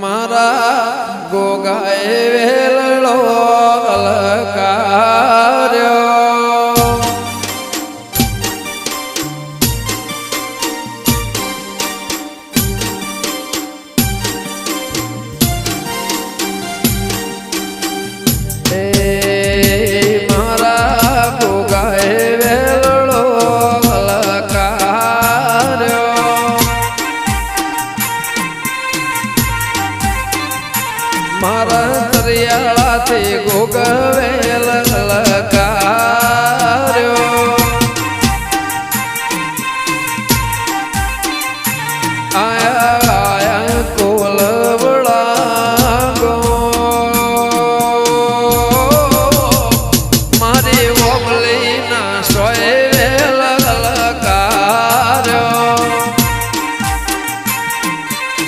મારા ગોગાએ વેલડો મારા દરિયાથી ગોગવેલ લકાર્યો આયા